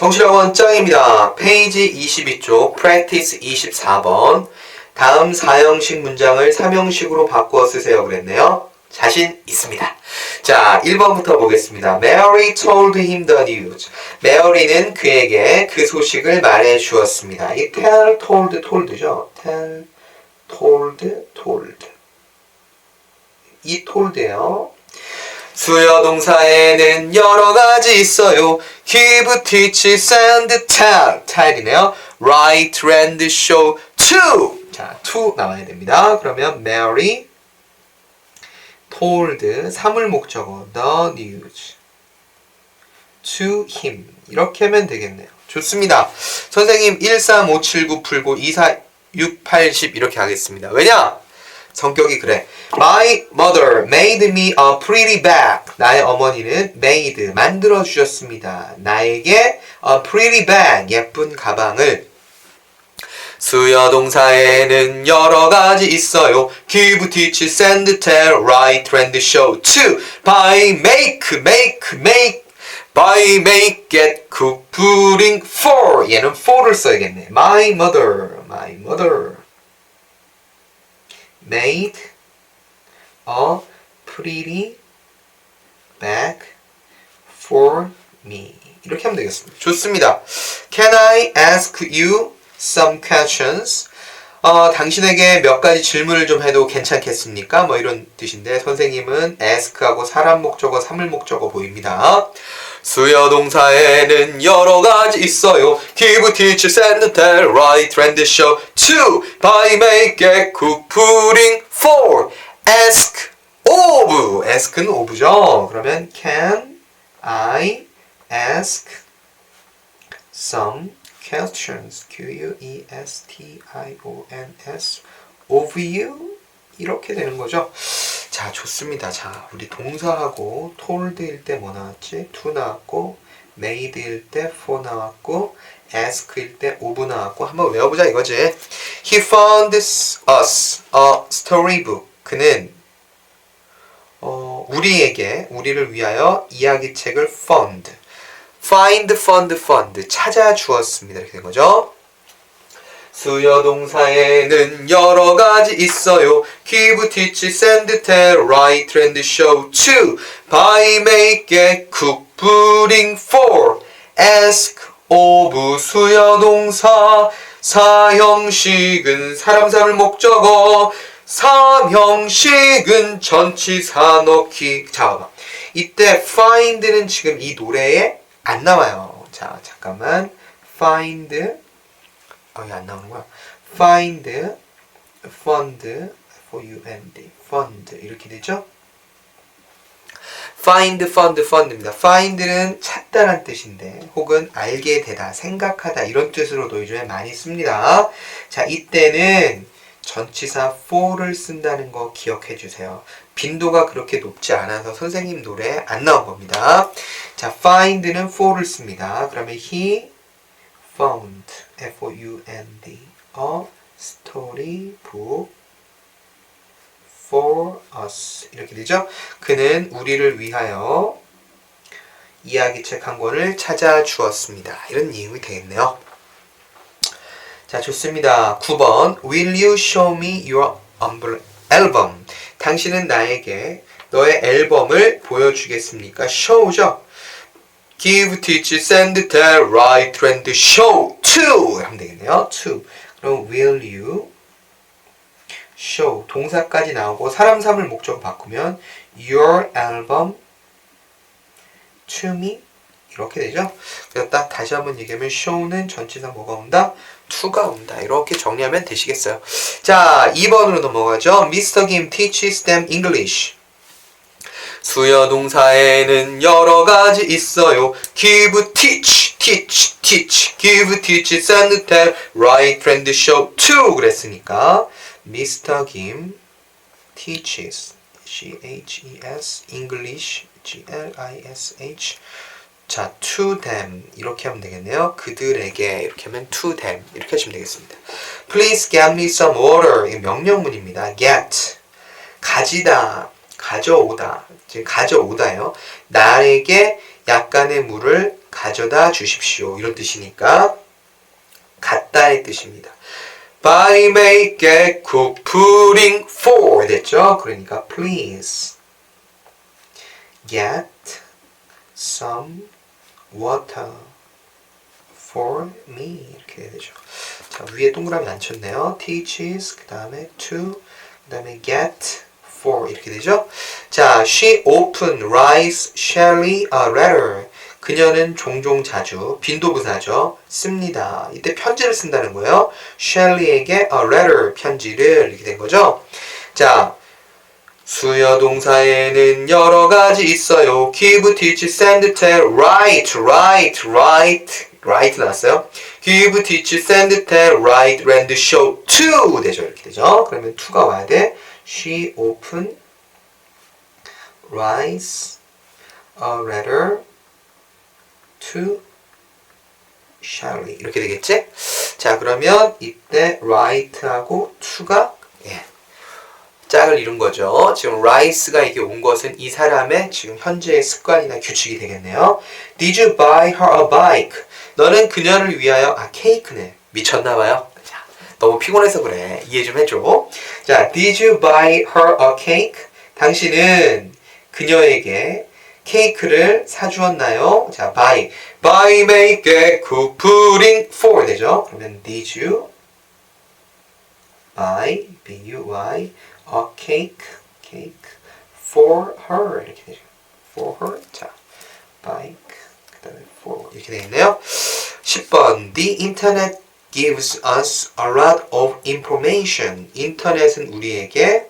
성실학원 짱입니다. 페이지 22쪽 practice 24번 다음 4형식 문장을 3형식으로 바꾸어 쓰세요 그랬네요. 자신 있습니다. 자, 1번부터 보겠습니다. Mary told him the news. 메어리는 그에게 그 소식을 말해 주었습니다. 이 tell, told, told죠. tell, told, told. 이 told예요. 수요 동사에는 여러 가지 있어요. give, teach, send, tell. tell이네요. write, rend, show, to. 자, to 나와야 됩니다. 그러면 Mary told 사물 목적어 the news to him 이렇게 하면 되겠네요. 좋습니다. 선생님 13579 풀고 24680 이렇게 하겠습니다. 왜냐? 성격이 그래. My mother made me a pretty bag. 나의 어머니는 made 만들어 주셨습니다. 나에게 a pretty bag 예쁜 가방을 수요 동사에는 여러 가지 있어요. give, teach, send, tell, write, rend, show, to, buy, make, make, make, buy, make, get, cook, pudding, for. 얘는 for를 써야겠네. My mother, my mother made a pretty bag for me. 이렇게 하면 되겠습니다. 좋습니다. Can I ask you some questions? 어, 당신에게 몇 가지 질문을 좀 해도 괜찮겠습니까? 뭐 이런 뜻인데 선생님은 ask하고 사람 목적어, 사물 목적어 보입니다. 수요 동사에는 여러 가지 있어요. give, teach, send, tell, write, rend, show, to, buy, make, get, cook, pudding, for, ask, of. ask는 of죠. 그러면 can I ask some questions? Q U E S T I O N S of you 이렇게 되는 거죠. 자, 좋습니다. 자, 우리 동사하고 tol드일 때 뭐 나왔지? to 나왔고 made일 때 for 나왔고 ask일 때 of 나왔고 한번 외워보자 이거지. He found us a storybook. 그는 어, 우리에게 우리를 위하여 이야기책을 fund, find, fund, fund 찾아 주었습니다. 이렇게 된 거죠. 수요 동사에는 여러 가지 있어요. give, teach, send, tell, write, and show, to, buy, make, get, cook, pudding, for, ask, of, 수요 동사, 사형식은 사람 사물 목적어, 삼형식은 넣기. 자, 봐봐. 이때 find는 지금 이 노래에 안 나와요. 자, 잠깐만. find 아, 이게 안 나오는 거야. find, fund, f-u-n-d, fund 이렇게 되죠? find, fund, fund입니다. find는 찾다란 뜻인데 혹은 알게 되다, 생각하다 이런 뜻으로도 요즘에 많이 씁니다. 자, 이때는 전치사 for를 쓴다는 거 기억해 주세요. 빈도가 그렇게 높지 않아서 선생님 노래 안 나온 겁니다. 자, find는 for를 씁니다. 그러면 he found, f-o-u-n-d, a storybook for us. 이렇게 되죠? 그는 우리를 위하여 이야기책 한 권을 찾아주었습니다. 이런 내용이 되겠네요. 자, 좋습니다. 9번. Will you show me your album? 당신은 나에게 너의 앨범을 보여주겠습니까? show죠. give, teach, send, tell, write, rend, show, to 하면 되겠네요. to. 그럼 will you show 동사까지 나오고 사람 삼을 목적 바꾸면 your album to me 이렇게 되죠. 그래서 딱 다시 한번 얘기하면 show는 전치사 뭐가 온다? To가 온다. 이렇게 정리하면 되시겠어요. 자, 2번으로 넘어가죠. Mr. Kim teaches them English. 수요 동사에는 여러 가지 있어요. give, teach, teach, teach, give, teach, send, tell, write, rend, show, to 그랬으니까 Mr. Kim teaches C-H-E-S English G-L-I-S-H 자, to them 이렇게 하면 되겠네요. 그들에게 이렇게 하면 to them 이렇게 하시면 되겠습니다. Please get me some water 이 명령문입니다. get 가지다 가져오다 지금 가져오다요. 나에게 약간의 물을 가져다 주십시오. 이런 뜻이니까 갖다의 뜻입니다. Buy me get cook pudding for 됐죠? 그러니까 please get some water for me 이렇게 되죠. 자 위에 동그라미 안 쳤네요. teaches 그 다음에 to 그 다음에 get for 이렇게 되죠. 자 she often writes Shelley a letter. 그녀는 종종 자주 빈도부사죠. 씁니다. 이때 편지를 쓴다는 거예요. Shelley에게 a letter 편지를 이렇게 된 거죠. 자 수요 동사에는 여러 가지 있어요. give, teach, send, tell, write, write, write, write 나왔어요. give, teach, send, tell, write, lend, show, to 되죠. 이렇게 되죠. 그러면 to가 와야 돼. She often writes a letter to Shelley 이렇게 되겠지? 자 그러면 이때 write하고 to가 예, 짝을 이룬 거죠. 지금 rice가 이게 온 것은 이 사람의 지금 현재의 습관이나 규칙이 되겠네요. Did you buy her a bike? 너는 그녀를 위하여 아 케이크네 미쳤나 봐요. 자, 너무 피곤해서 그래. 이해 좀 해줘. 자, Did you buy her a cake? 당신은 그녀에게 케이크를 사주었나요? 자, buy. buy, make, get, cook, pudding for 되죠. 그러면 did you buy, b-u-y, a cake, cake for her 이렇게 되죠. for her. 자, bike, 그 다음에 for 이렇게 되어 있네요. 10번 The internet gives us a lot of information. 인터넷은 우리에게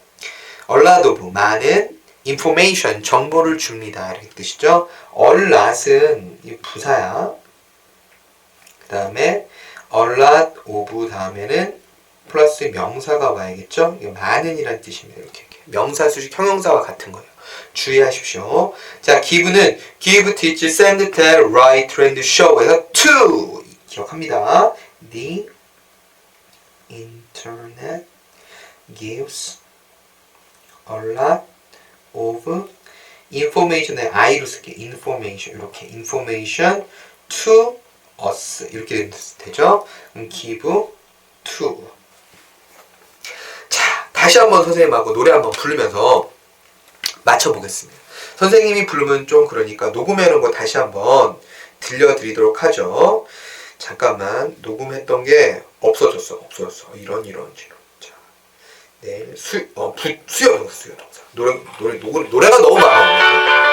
a lot of 많은 information 정보를 줍니다. 이렇게 뜻이죠. a lot은 이 부사야. 그 다음에 a lot of 다음에는 플러스 명사가 와야겠죠. 이게 많은이란 뜻입니다. 이렇게, 이렇게. 명사 수식 형용사와 같은 거예요. 주의하십시오. 자, give는 give, teach, send, tell, write, trend, show에서 to 기억합니다. The internet gives a lot of information에 I로 쓸게 information 이렇게 information to us 이렇게 되죠. give to 자 다시 한번 선생님하고 노래 한번 부르면서 맞춰보겠습니다. 선생님이 부르면 좀 그러니까 녹음해놓은 거 다시 한번 들려드리도록 하죠. 잠깐만 녹음했던 게 없어졌어 없어졌어 이런 이런 이런 자 내일 수, 어, 부, 수요 수요 동사 노래 노래 노래 노래가 너무 많아